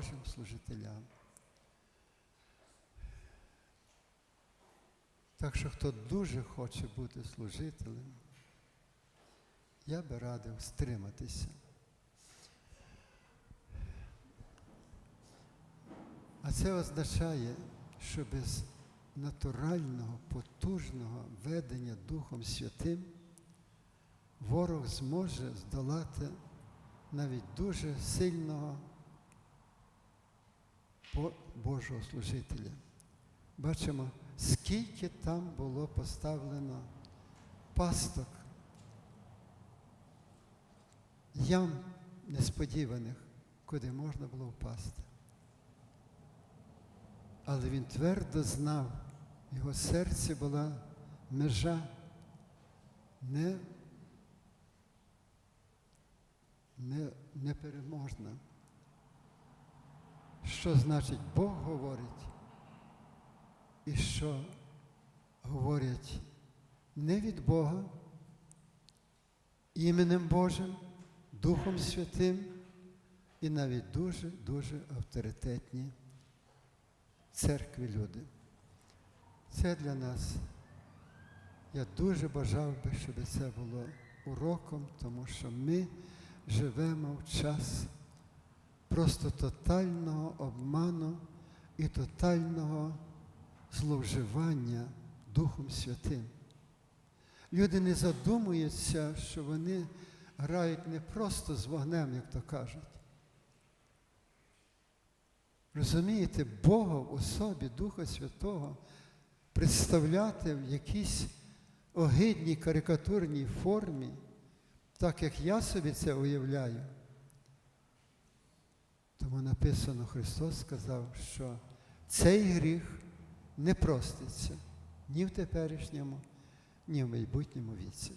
Божим служителям. Так що хто дуже хоче бути служителем, я би радив стриматися. А це означає, що без натурального, потужного ведення Духом Святим ворог зможе здолати навіть дуже сильного Божого служителя. Бачимо, скільки там було поставлено пасток, ям несподіваних, куди можна було впасти. Але він твердо знав, в його серці була межа не, не, непереможна. Що значить Бог говорить, і що говорять не від Бога, іменем Божим, Духом Святим і навіть дуже-дуже авторитетні церкві люди. Це для нас. Я дуже бажав би, щоб це було уроком, тому що ми живемо в час просто тотального обману і тотального зловживання Духом Святим. Люди не задумуються, що вони грають не просто з вогнем, як то кажуть. Розумієте, Бога в особі Духа Святого представляти в якійсь огидній карикатурній формі, так як я собі це уявляю. Тому написано, Христос сказав, що цей гріх не проститься ні в теперішньому, ні в майбутньому віці.